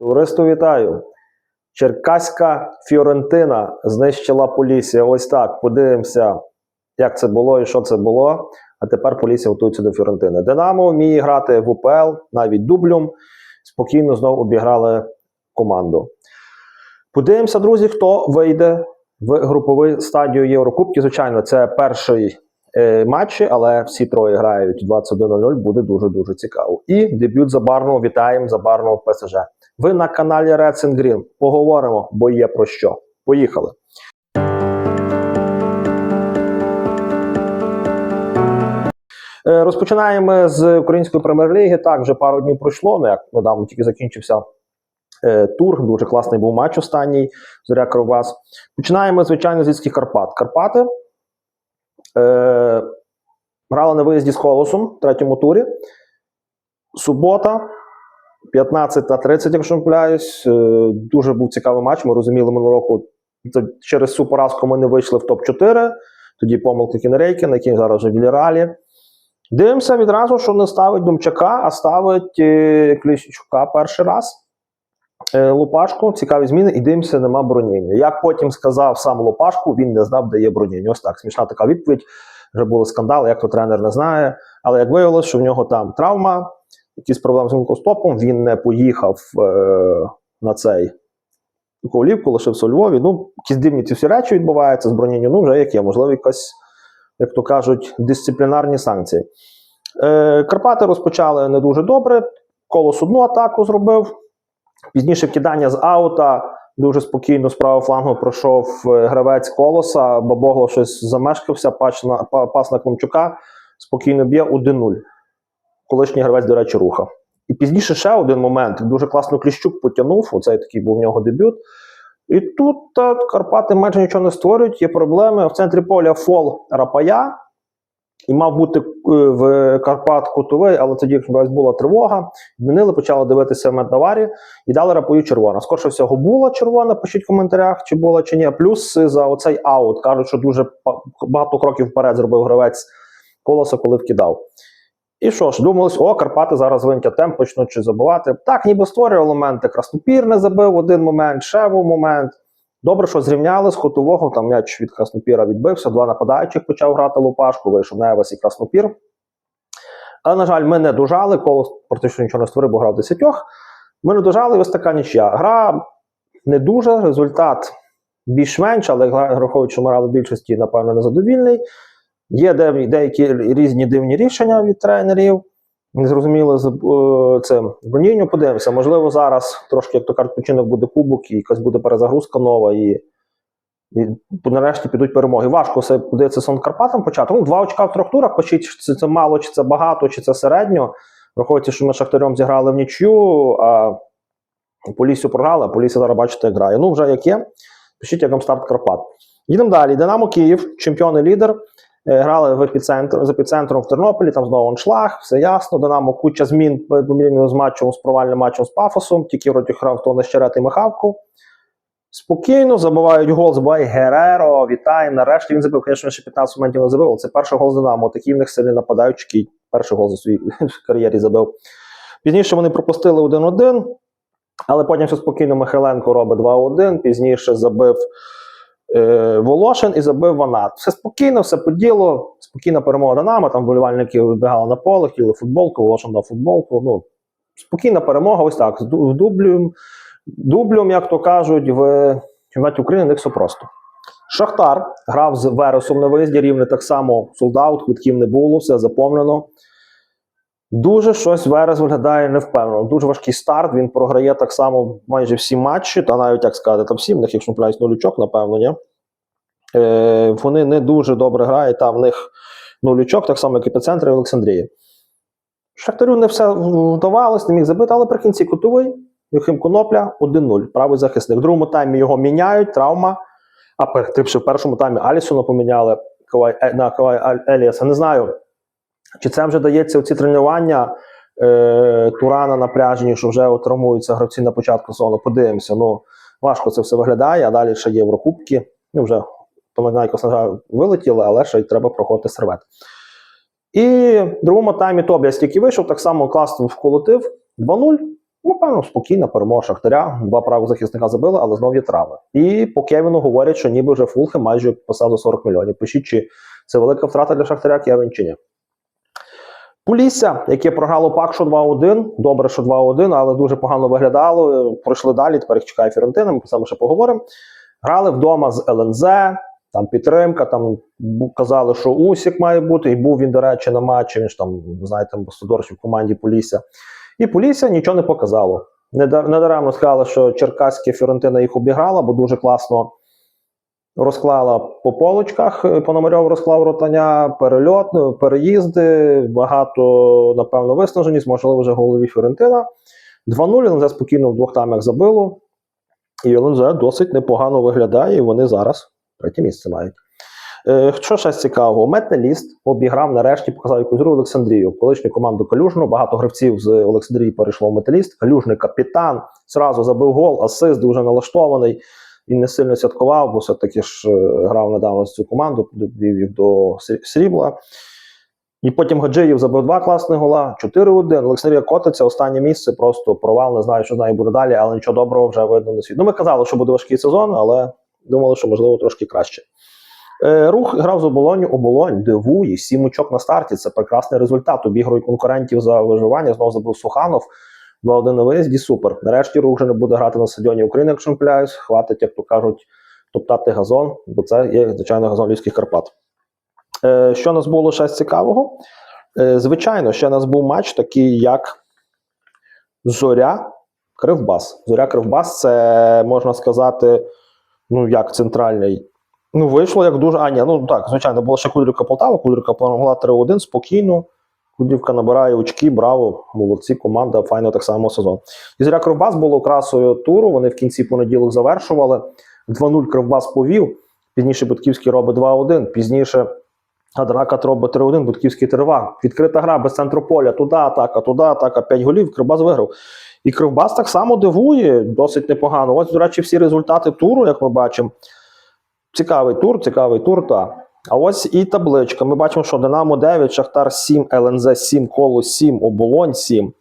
Товариство вітаю! Черкаська Фіорентина знищила Полісся. Ось так. Подивимося, як це було і що це було. А тепер Полісся готується до Фіорентини. Динамо вміє грати в УПЛ, навіть дублем. Спокійно знову обіграли команду. Подивимося, друзі, хто вийде в групову стадію Єврокубки. Звичайно, це перший е, матчі, але всі троє грають 21.00. Буде дуже-дуже цікаво. І дебют Забарного. Вітаємо Забарного ПСЖ. Ви на каналі Reds and Green. Поговоримо, бо є про що. Поїхали. Е, Розпочинаємо з української прем'єр-ліги. Так, вже пару днів пройшло. Ну як недавно тільки закінчився е, тур. Дуже класний був матч останній. Зоря Кривбас. Починаємо, звичайно, з Львівських Карпат. Карпати е, грали на виїзді з Колосом в третьому турі. Субота. 15 та 30, якщо не помиляюсь. Е, Дуже був цікавий матч. Ми розуміли минулого року. Через цю поразку ми не вийшли в топ-4. Тоді помилки Кінерейки, на який зараз вже в Віліралі. Дивимося відразу, що не ставить Думчака, а ставить е, Кліщука перший раз. Е, Лупашку, цікаві зміни, і дивимося, нема броніння. Як потім сказав сам Лупашку, він не знав, де є броніння. Ось так, смішна така відповідь. Вже були скандали, як то тренер не знає. Але як виявилось, що в нього там травма, якісь проблеми з гонкостопом, він не поїхав е, на цей Ковлівку, лишився у Львові. Ну, якісь дивні ці всі речі відбуваються з. Ну, вже як є, можливо, якась, як то кажуть, дисциплінарні санкції. Е, Карпати розпочали не дуже добре. Колос одну атаку зробив. Пізніше вкидання з аута. Дуже спокійно з правого флангу пройшов е, гравець колоса, Бабогло щось замешкався, пас на Климчука, спокійно б'є 1-0. Колишній гравець, до речі, рухав. І пізніше ще один момент. Дуже класно Кліщук потягнув. Оцей такий був в нього дебют. І тут та, Карпати майже нічого не створюють. Є проблеми. В центрі поля фол Рапая. І мав бути е, в Карпат кутовий, але тоді якщо була тривога. Змінили, почали дивитися в меднаварі і дали рапою червона. Скорше всього була червона, пишіть в коментарях, чи була чи ні. Плюс за оцей аут. Кажуть, що дуже багато кроків вперед зробив гравець колоса, коли вкидав. І що ж, думалось, о, Карпати зараз темп, почнуть щось забувати. Так, ніби створював елементи. Краснопір не забив один момент, ще був момент. Добре, що зрівняли з Хотового, там м'яч від Краснопіра відбився, два нападаючих почав грати Лупашку, вийшов Невес і Краснопір. Але, на жаль, ми не дожали, колос практично нічого не створив, бо грав десятьох. Ми не дожали, ось така нічия. Гра не дуже, результат більш-менш, але враховуючи, що ми більшості, напевно, незадовільний. Є деякі різні дивні рішення від тренерів. Незрозуміло з е, цим бронінню. Подивимося. Можливо, зараз трошки, як то кажуть, починок буде кубок, і якась буде перезагрузка нова, і, і нарешті підуть перемоги. Важко все подивитися сон Карпатам почати. Ну, два очка в трьох турах, почіть, чи це, це мало, чи це багато, чи це середньо. Враховуючи, що ми Шахтарем зіграли в нічю, а Поліссю програли, а Полісся зараз бачите, як грає. Ну, вже як є. Пишіть, як вам старт Карпат. Їдемо далі. Динамо Київ, чемпіон і лідер. Е, Грали в епіцентр, з епіцентром в Тернополі, там знову аншлаг, все ясно. Динамо куча змін поміряно з матчем, з провальним матчем з Пафосом, тільки вроді грав то Нещерет і Михавку. Спокійно забивають гол, забиває Гереро. Вітаємо. Нарешті він забив, звісно, ще 15 моментів не забив, це перший гол з Динамо. Такий в них сильний нападаючий, який перший гол за свій кар'єрі забив. Пізніше вони пропустили 1-1, але потім все спокійно Михайленко робить 2-1. Пізніше забив е, Волошин і забив Ванат. Все спокійно, все по ділу, спокійна перемога Динамо, там вболівальники вибігали на поле, хотіли футболку, Волошин дав футболку. Ну, спокійна перемога, ось так, з ду- дублем, як то кажуть, в чемпіонаті України не все просто. Шахтар грав з Вересом на виїзді, рівне так само солдат, квитків не було, все заповнено. Дуже щось Верес виглядає невпевнено. Дуже важкий старт. Він програє так само майже всі матчі, та навіть як сказати, там всі, в них, якщо помиляюсь, нулючок, напевно, ні. Е, вони не дуже добре грають, там в них нулючок, так само, як і епіцентр і Олександрії. Шахтарю не все вдавалось, не міг забити, але при кінці кутовий. Юхим Конопля 1-0. Правий захисник. В другому таймі його міняють, травма. А перед в першому таймі Алісона поміняли е, на Кавай Еліаса. Не знаю, чи це вже дається оці тренування е, Турана на пляжі, що вже от травмуються гравці на початку сезону. Подивимося. Ну, важко це все виглядає, а далі ще Єврокубки. Ну, вже Панагнайкос, на вилетіли, але ще й треба проходити сервет. І в другому таймі Тобіас тільки вийшов, так само класно вколотив 2-0. Ну, певно, спокійна перемога Шахтаря. Два правих захисника забили, але знов є травми. І по Кевіну говорять, що ніби вже Фулхем майже підписав за 40 мільйонів. Пишіть, чи це велика втрата для Шахтаря Кевін чи ні. Полісся, яке програло пак, що 2-1. Добре, що 2-1, але дуже погано виглядало. Пройшли далі. Тепер їх чекає Фірентина. Ми про це ще поговоримо. Грали вдома з ЛНЗ, там підтримка, там казали, що Усік має бути, і був він, до речі, на матчі. Він ж там, знаєте, амбасадор в команді Полісся. І Полісся нічого не показало. Недар- Недаремно сказали, що Черкаська Фіорентина їх обіграла, бо дуже класно розклала по полочках. е, Пономарьов розклав ротання, перельот, е, переїзди, багато, напевно, виснаженість, можливо, вже голові Фіорентина. 2-0 ЛНЗ спокійно в двох таймах забило. І ЛНЗ досить непогано виглядає, і вони зараз третє місце мають. Е, що ще цікавого? Металіст обіграв нарешті, показав якусь гру Олександрію. Колишню команду Калюжну. Багато гравців з Олександрії перейшло в металіст. Калюжний капітан зразу забив гол, асист дуже налаштований. Він не сильно святкував, бо все-таки ж е, грав недавно з цю команду, довів їх до срібла. І потім Гаджиєв забив два класних гола, 4-1. Олександрія котиться, останнє місце, просто провал, не знаю, що з нею буде далі, але нічого доброго вже видно на світ. Ну, ми казали, що буде важкий сезон, але думали, що можливо трошки краще. Е, Рух грав з оболоню, оболонь дивує, сім очок на старті. Це прекрасний результат. Обігрує конкурентів за виживання. Знову забив Суханов. 2-1 на виїзді. Супер. Нарешті рух вже не буде грати на стадіоні України, якщо не. Хватить, як то кажуть, топтати газон, бо це є, звичайно, газон Львівських Карпат. Е, що нас було ще цікавого? Е, звичайно, ще нас був матч такий, як Зоря Кривбас. Зоря Кривбас це можна сказати, ну як центральний. Ну, вийшло як дуже. А, ні, ну так, звичайно, була ще Кудрівка Полтава, Кудрівка перемогла 3-1 спокійно. Кудрівка набирає очки, браво, молодці, команда, файно так само сезон. І Зоря Кривбас було красою туру. Вони в кінці понеділок завершували. 2-0 Кривбас повів. Пізніше Бутківський робить 2-1. Пізніше Адракат робить 3-1, Бутківський 3-2. Відкрита гра без центру поля. Туди атака, туди атака, 5 голів. Кривбас виграв. І Кривбас так само дивує, досить непогано. Ось, до речі, всі результати туру, як ми бачимо. Цікавий тур, цікавий тур, так. А ось і табличка. Ми бачимо, що Динамо 9, Шахтар 7, ЛНЗ 7, Коло 7, Оболонь 7.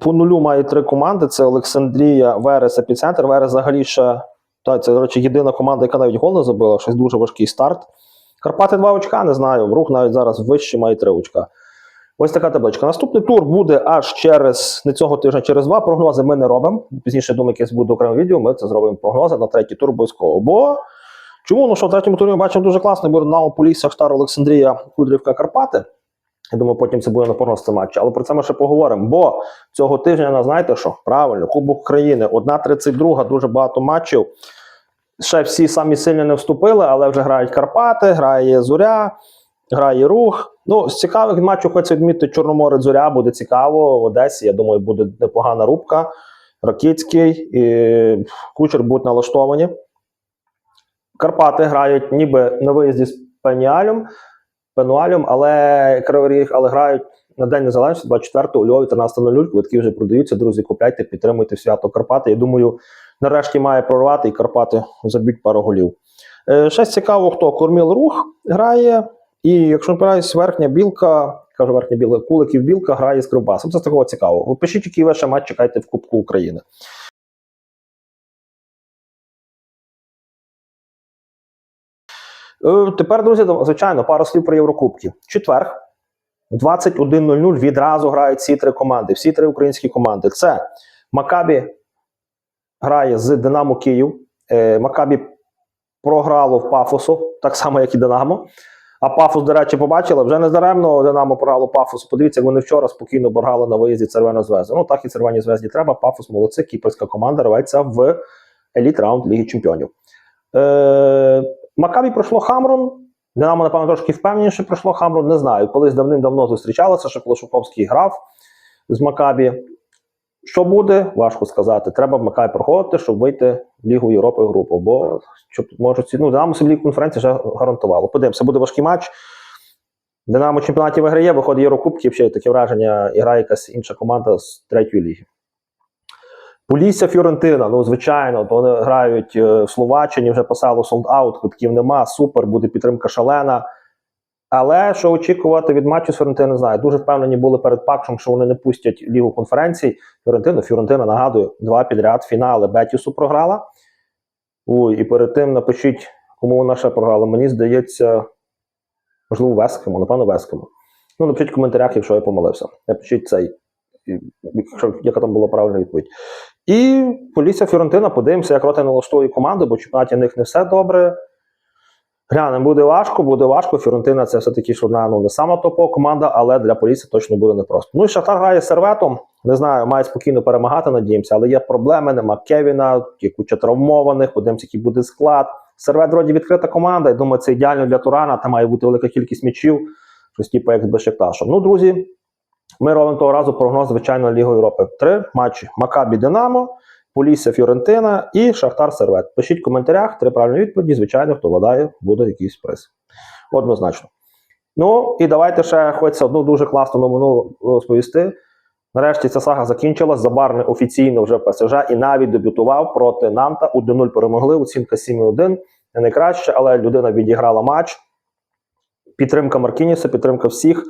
По нулю має три команди: це Олександрія, Верес, Епіцентр. Верес взагалі ще. Та, це, до речі, єдина команда, яка навіть гол не забила, щось дуже важкий старт. Карпати 2 очка, не знаю. Рух навіть зараз вище має 3 очка. Ось така табличка. Наступний тур буде аж через не цього тижня, через два. Прогнози ми не робимо. Пізніше думаю, якесь буде окреме відео. Ми це зробимо прогнози на третій тур обов'язково. Бо чому? Ну що в третьому турі ми бачимо дуже буде Динамо, Полісся, Шахтар, Олександрія, Кудрівка, Карпати. Я думаю, потім це буде цей матч. Але про це ми ще поговоримо. Бо цього тижня, знаєте що? Правильно, Кубок України, 1-32, дуже багато матчів. Ще всі самі сильні не вступили, але вже грають Карпати, грає Зоря, грає рух. Ну, з цікавих матчів хочу відмітити Чорноморець Зоря буде цікаво в Одесі. Я думаю, буде непогана рубка. Ракицький і кучер будуть налаштовані. Карпати грають ніби на виїзді з Пеніалем, Пенуалем, але Кривий Ріг, але грають на День Незалежності 24 у Львові 13.00. Квитки вже продаються. Друзі, купляйте, підтримуйте свято Карпати. Я думаю, нарешті має прорвати і Карпати заб'ють пару голів. Е, ще цікаво, хто Корміл Рух грає. І якщо не помиляюсь, верхня білка, кажу верхня білка, куликів білка грає з Кривбасом. Це такого цікаво. Пишіть, який ви ще матч чекаєте в Кубку України. Тепер, друзі, звичайно, пару слів про Єврокубки. Четверг, 21.00 відразу грають всі три команди, всі три українські команди. Це Макабі грає з Динамо Київ. Е, Макабі програло в Пафосу, так само, як і Динамо. А Пафос, до речі, побачила, вже не даремно Динамо програло Пафосу. Подивіться, вони вчора спокійно боргали на виїзді Червоної звезди. Ну так і Червоній звезді треба. Пафос молодці, кіпрська команда рветься в еліт раунд Ліги Чемпіонів. Е, Макабі пройшло Хамрун. Динамо, напевно, трошки впевненіше пройшло Хамрун. Не знаю. Колись давним-давно зустрічалося, що Полошуковський грав з Макабі. Що буде, важко сказати. Треба в Макабі проходити, щоб вийти в Лігу Європи групу. Бо щоб можуть ну, Динамо собі конференції вже гарантувало. Подивимося, буде важкий матч. Динамо чемпіонаті виграє, виходить Єврокубки, ще таке враження, і грає якась інша команда з третьої ліги. Полісся Фіорентина, ну звичайно, то вони грають е, в Словаччині, вже писало солд-аут, квитків нема, супер, буде підтримка шалена. Але що очікувати від матчу з Фіорентиною, не знаю. Дуже впевнені були перед пакшем, що вони не пустять лігу конференцій. Фіорентину, Фіорентина, нагадую, два підряд фінали Бетісу програла. Ой, і перед тим напишіть, кому вона ще програла. Мені здається, можливо, Вескому, напевно, Вескому. Ну, напишіть в коментарях, якщо я помилився. Напишіть цей, якщо, яка там була правильна відповідь. І Полісся Фіорентина, подивимося, як роти налаштує команду, бо в чемпіонаті в них не все добре. Глянемо, буде важко, буде важко. Фіорентина це все-таки ж одна ну, не сама топова команда, але для Полісся точно буде непросто. Ну і Шахтар грає з серветом. Не знаю, має спокійно перемагати, надіємося, але є проблеми, нема Кевіна, є куча травмованих, подивимося, який буде склад. Сервет вроді відкрита команда. Я думаю, це ідеально для Турана. Там має бути велика кількість м'ячів, щось типу як з Бешикташем. Ну, друзі, ми робимо того разу прогноз, звичайно, Лігу Європи. Три матчі: Макабі Динамо, Полісся Фіорентина і Шахтар Сервет. Пишіть в коментарях, три правильні відповіді. Звичайно, хто вгадає, буде якийсь приз. Однозначно. Ну і давайте ще хочеться одну дуже класну новину розповісти. Нарешті ця сага закінчилась. Забарний офіційно вже ПСЖ і навіть дебютував проти Нанта. 1-0 перемогли. Оцінка 7-1. Не найкраще, але людина відіграла матч. Підтримка Маркініса, підтримка всіх.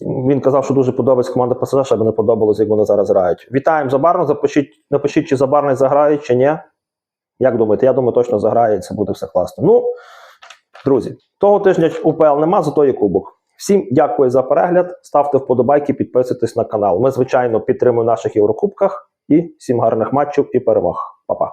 Він казав, що дуже подобається команда ПСЖ, щоб не подобалося, як вони зараз грають. Вітаємо Забарно. Запишіть, напишіть, чи Забарний заграє, чи ні. Як думаєте? Я думаю, точно заграє, і це буде все класно. Ну, друзі, того тижня УПЛ нема, зато є кубок. Всім дякую за перегляд. Ставте вподобайки, підписуйтесь на канал. Ми, звичайно, підтримуємо наших Єврокубках і всім гарних матчів і перемог. Па-па.